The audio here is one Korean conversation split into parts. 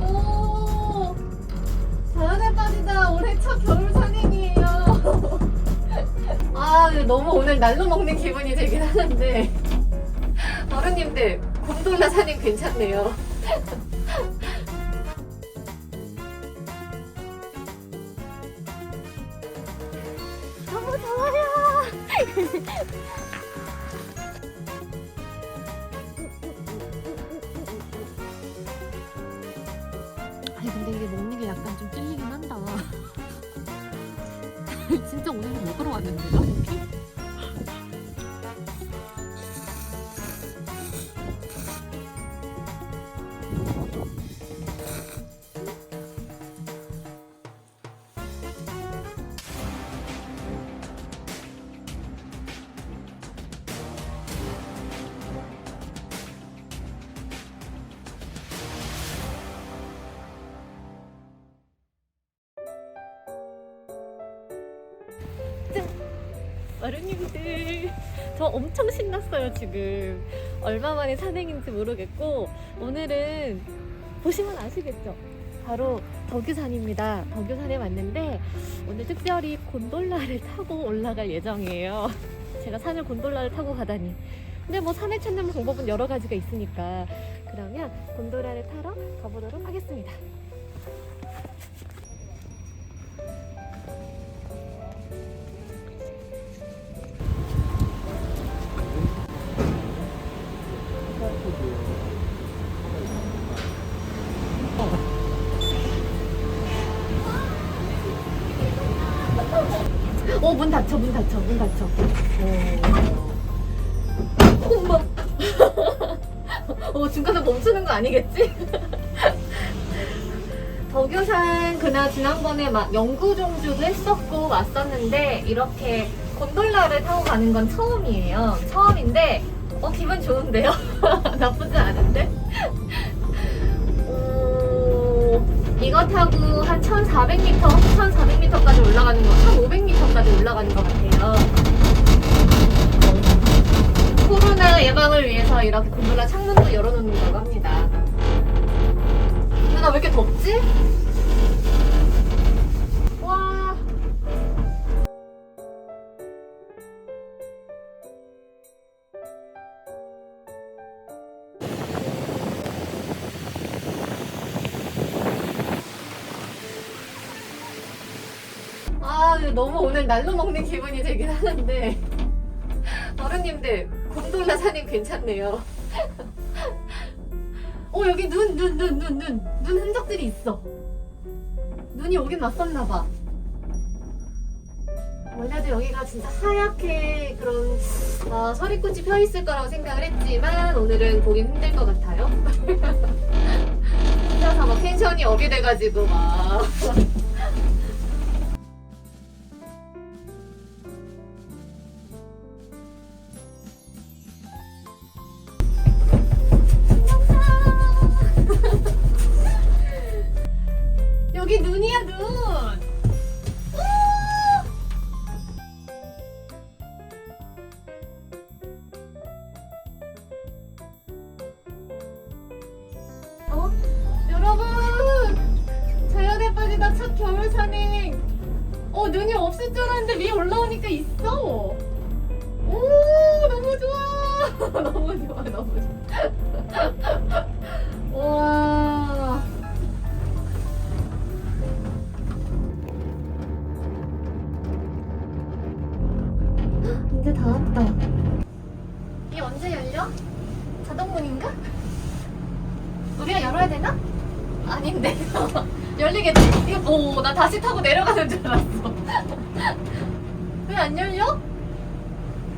오, 자연에 빠지다 올해 첫 겨울 산행이에요. 아, 너무 오늘 날로 먹는 기분이 들긴 하는데. 어른님들, 곰돌라 산행 괜찮네요. 아니 근데 이게 먹는 게 약간 좀 찔리긴 한다. 진짜 오늘 먹으러 왔는데 어른님들. 저 엄청 신났어요 지금. 얼마 만에 산행인지 모르겠고 오늘은 보시면 아시겠죠? 바로 덕유산입니다. 덕유산에 왔는데 오늘 특별히 곤돌라를 타고 올라갈 예정이에요. 제가 산을 곤돌라를 타고 가다니. 근데 뭐 산을 찾는 방법은 여러 가지가 있으니까 그러면 곤돌라를 타러 가보도록 하겠습니다 닫혀, 문 닫혀, 문 닫혀. 어. 엄마. 어, 중간에 멈추는 거 아니겠지? 덕유산 그날 지난번에 막 영구 종주도 했었고 왔었는데 이렇게 곤돌라를 타고 가는 건 처음이에요. 처음인데 어 기분 좋은데요? 나쁘지 않은데? 오, 이거 타고 한 1,400m, 1,400m까지 올라가는 거, 1,500m까지 올라가는 것 같아요. 코로나 예방을 위해서 이렇게 곤돌라 창문도 열어놓는다고 합니다. 누나 왜 이렇게 덥지? 아, 너무 오늘 날로 먹는 기분이 들긴 하는데. 어른님들, 곤돌라 산행 괜찮네요. 어, 여기 눈, 눈, 눈, 눈, 눈. 눈 흔적들이 있어. 눈이 오긴 왔었나 봐. 원래도 여기가 진짜 하얗게 그런 아, 서리꽃이 펴 있을 거라고 생각을 했지만 오늘은 보긴 힘들 것 같아요. 혼자서 막 텐션이 업이 돼가지고 막. 너무 좋아 너무 좋아. 와. 이제 다 왔다. 이 언제 열려? 자동문인가? 우리가 열어야 되나? 아닌데. 열리겠지? 이거, 오, 나 다시 타고 내려가는 줄 알았어. 왜 안 열려?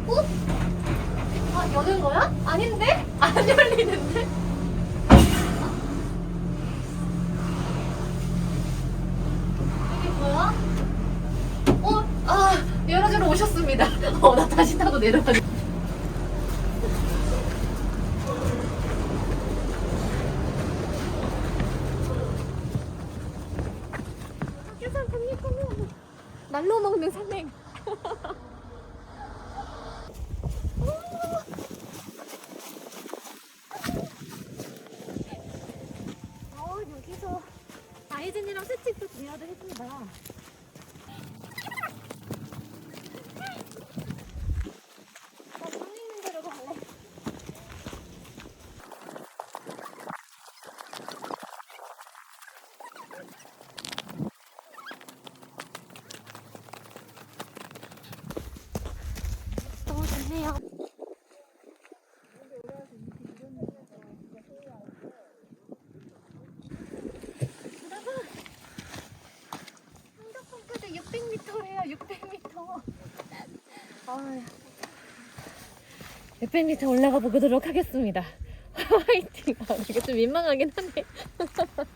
어? 아, 여는 거야? 아닌데? 안 열리는데? 이게 뭐야? 어? 아, 열어주러 오셨습니다. 어, 나 다시 타고 내려가. 학교산 국립공원. 날로 먹는 산행. 언니랑 스틱도 구매도 해준다. 나 손님 데려고 갈래. 너무 좋네요. 여러분, 한적봉까지 600m래요. 600m. 아유. 600m 올라가 보도록 하겠습니다. 화이팅! 아, 이게 좀 민망하긴 하네.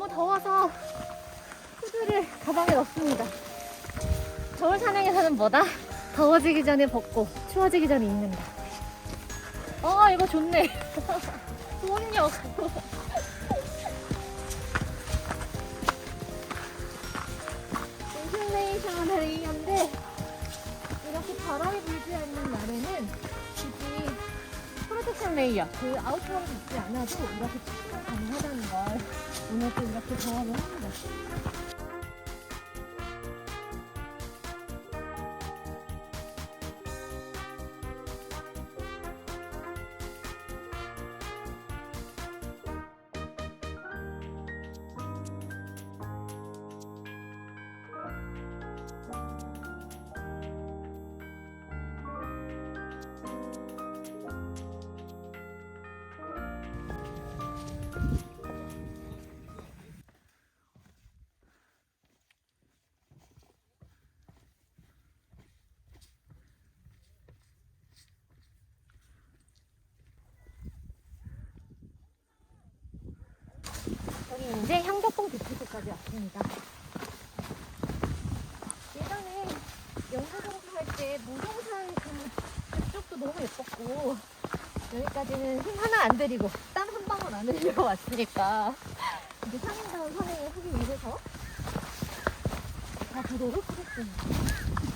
너무 더워서 후드를 가방에 넣습니다. 겨울 산행에서는 뭐다? 더워지기 전에 벗고 추워지기 전에 입는다. 아 이거 좋네. 수원역. 인슐레이션 레이어인데 이렇게 바람이 불지 않는 날에는 프로텍션 레이어 그 아우터를 입지 않아도 이렇게 착용 가능하다는 걸 오늘 또 이렇게 경험을 합니다. 여기 이제 향덕봉 대피소까지 왔습니다. 예전에 연구공사 할때 무동산 그, 그쪽도 너무 예뻤고 여기까지는 힘 하나 안 들이고 땀 한 방울 안 흘리고 왔으니까 이제 상인다운 선행을 하기 위해서 가보도록 하겠습니다.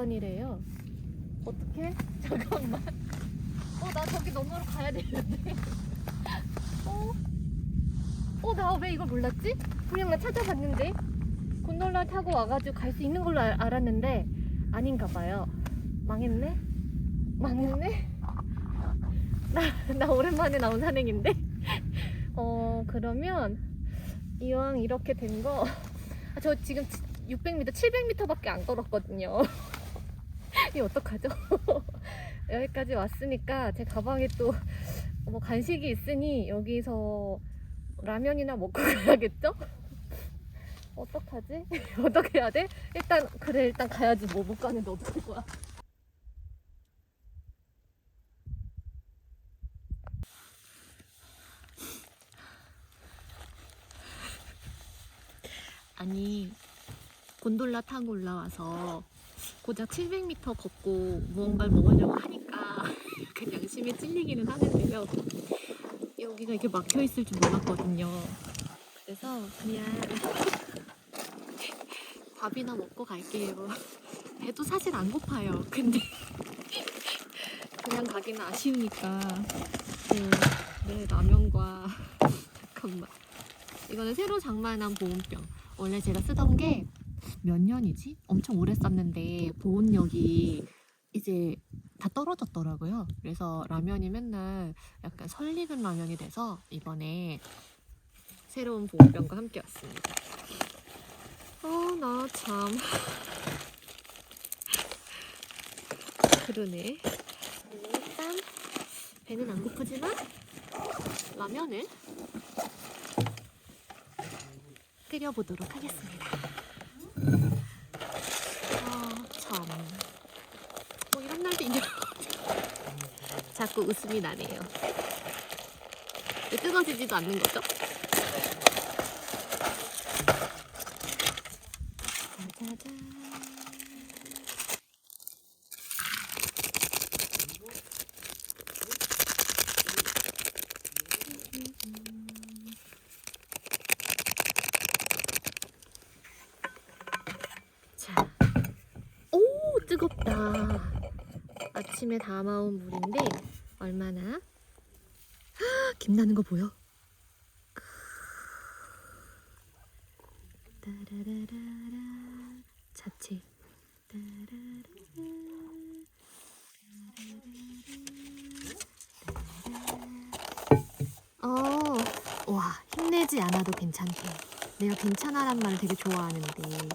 구간이래요. 어떻게? 잠깐만. 어, 나 저기 너머로 가야 되는데. 어? 어, 나 왜 이걸 몰랐지? 그냥 나 찾아봤는데. 곤돌라 타고 와가지고 갈 수 있는 걸로 알, 알았는데, 아닌가 봐요. 망했네? 망했네? 나, 나 오랜만에 나온 산행인데? 어, 그러면, 이왕 이렇게 된 거, 아, 저 지금 600m, 700m밖에 안 걸었거든요. 이 어떡하죠? 여기까지 왔으니까 제 가방에 또 뭐 간식이 있으니 여기서 라면이나 먹고 가야겠죠? 어떡하지? 어떻게 해야 돼? 일단 그래 일단 가야지 뭐 못 가는데 어떡할 거야 아니 곤돌라 타고 올라와서 고작 700m 걷고 무언가를 먹으려고 하니까 그냥 양심에 찔리기는 하는데요. 여기가 이렇게 막혀 있을 줄 몰랐거든요. 그래서 그냥 밥이나 먹고 갈게요. 배도 사실 안 고파요. 근데 그냥 가기는 아쉬우니까 그, 네, 라면과 잠깐만 이거는 새로 장만한 보온병. 원래 제가 쓰던 게 몇 년이지? 엄청 오래 썼는데 보온력이 이제 다 떨어졌더라고요. 그래서 라면이 맨날 약간 설익은 라면이 돼서 이번에 새로운 보온병과 함께 왔습니다. 어, 나 참. 그러네. 일단 배는 안 고프지만 라면을 끓여보도록 하겠습니다. 아, 참. 뭐 이런 날도 있냐. 자꾸 웃음이 나네요. 왜 뜨거지지도 않는 거죠? 짜자잔. 자, 오 뜨겁다. 아침에 담아온 물인데 얼마나? 헉, 김 나는 거 보여? 따라라라라 자체 어, 와 힘내지 않아도 괜찮대. 내가 괜찮아란 말을 되게 좋아하는데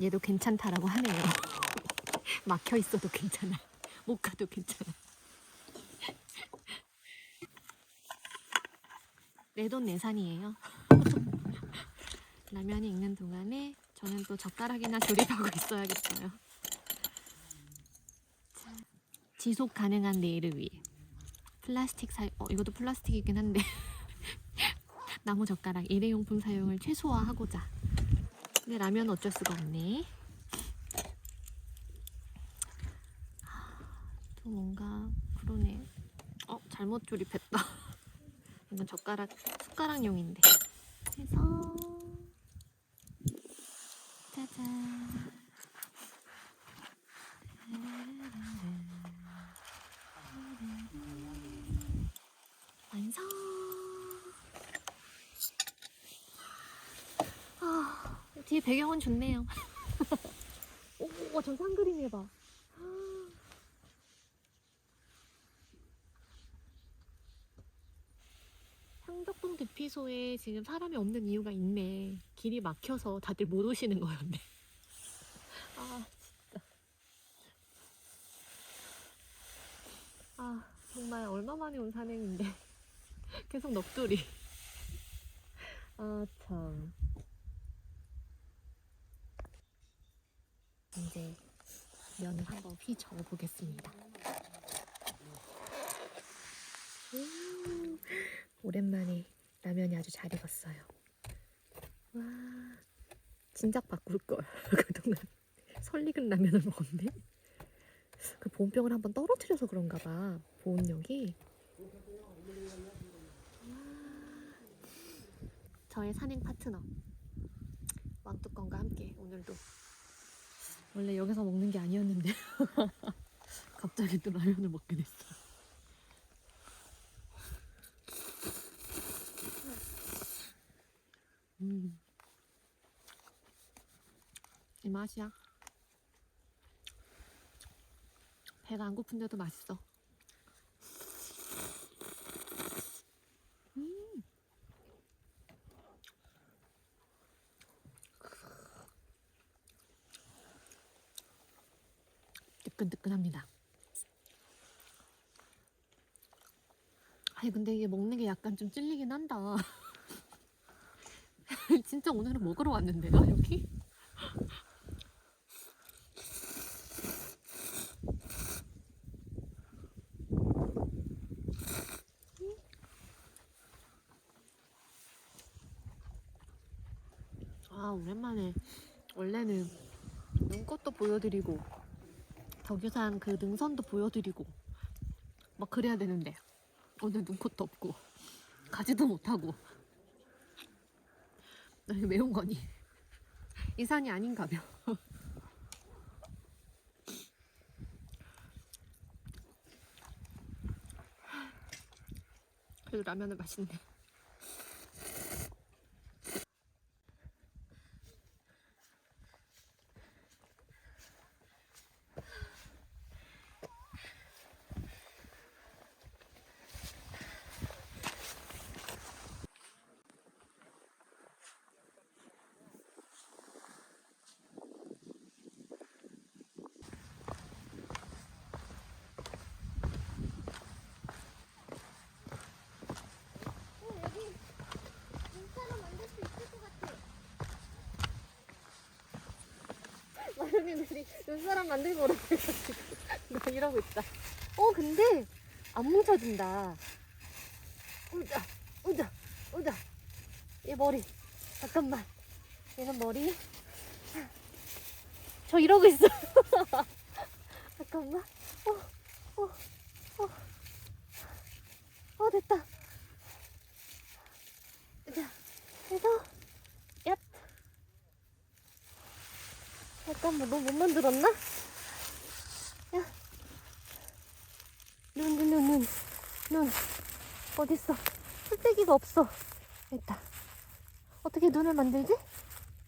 얘도 괜찮다라고 하네요. 막혀 있어도 괜찮아. 못 가도 괜찮아. 내돈 내산이에요. 라면이 익는 동안에 저는 또 젓가락이나 조립하고 있어야겠어요. 자, 지속 가능한 내일을 위해 플라스틱 사 어, 이것도 플라스틱이긴 한데 나무 젓가락 일회용품 사용을 최소화하고자. 근데 라면 어쩔 수가 없네. 또 뭔가 그러네. 어 잘못 조립했다. 이건 젓가락 숟가락용인데. 해서 짜잔. 완성. 아, 뒤에 배경은 좋네요. 오, 와, 저 산그림 해봐. 대피소에 지금 사람이 없는 이유가 있네. 길이 막혀서 다들 못 오시는 거였네. 아, 진짜. 아, 정말 얼마 만에 온 산행인데. 계속 넋두리. 아, 참. 이제 면을 한번 휘 저어 보겠습니다. 음, 오랜만에 라면이 아주 잘 익었어요. 와, 진작 바꿀 걸. 그동안 설익은 라면을 먹었네. 그 보온병을 한번 떨어뜨려서 그런가 봐. 보온력이. 와, 저의 산행 파트너 왕뚜껑과 함께 오늘도 원래 여기서 먹는 게 아니었는데 갑자기 또 라면을 먹게 됐어. 음. 이 맛이야. 배가 안 고픈데도 맛있어. 음. 뜨끈뜨끈합니다. 아니 근데 이게 먹는 게 약간 좀 찔리긴 한다. 진짜 오늘은 먹으러 왔는데 나 여기? 오랜만에 원래는 눈꽃도 보여드리고 덕유산 그 능선도 보여드리고 막 그래야 되는데 오늘 눈꽃도 없고 가지도 못하고. 매운 거니? 이 산이 아닌가벼. 그래도 라면은 맛있네. 마련이들이 눈사람 만들고 나 이러고 있다. 어 근데 안 뭉쳐진다. 우자 우자 우자 얘 머리 잠깐만 얘는 머리 저 이러고 있어. 잠깐만 어어어 어, 어, 됐다. 자 해서 얍 잠깐만 너못 만들었나? 야. 눈, 눈, 눈, 눈. 눈. 어딨어? 풀떼기가 없어. 있다. 어떻게 눈을 만들지?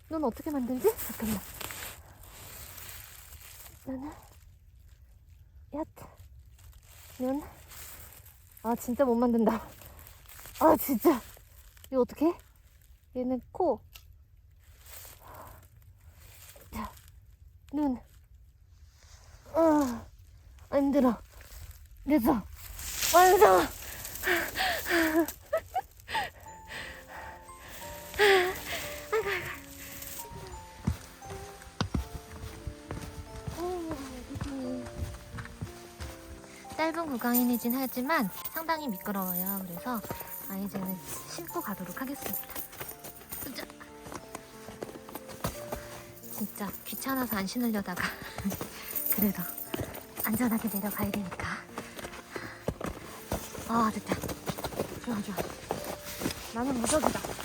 눈 어떻게 만들지? 잠깐만. 눈을. 얏. 눈. 아, 진짜 못 만든다. 아, 진짜. 이거 어떻게? 얘는 코. 눈. 어, 안 들어. 됐어. 완성! 짧은 구간이긴 하지만 상당히 미끄러워요. 그래서 아이즈는 신고 가도록 하겠습니다. 진짜 귀찮아서 안 신으려다가 그래도 안전하게 내려가야 되니까. 아 됐다. 좋아 좋아. 나는 무적이다.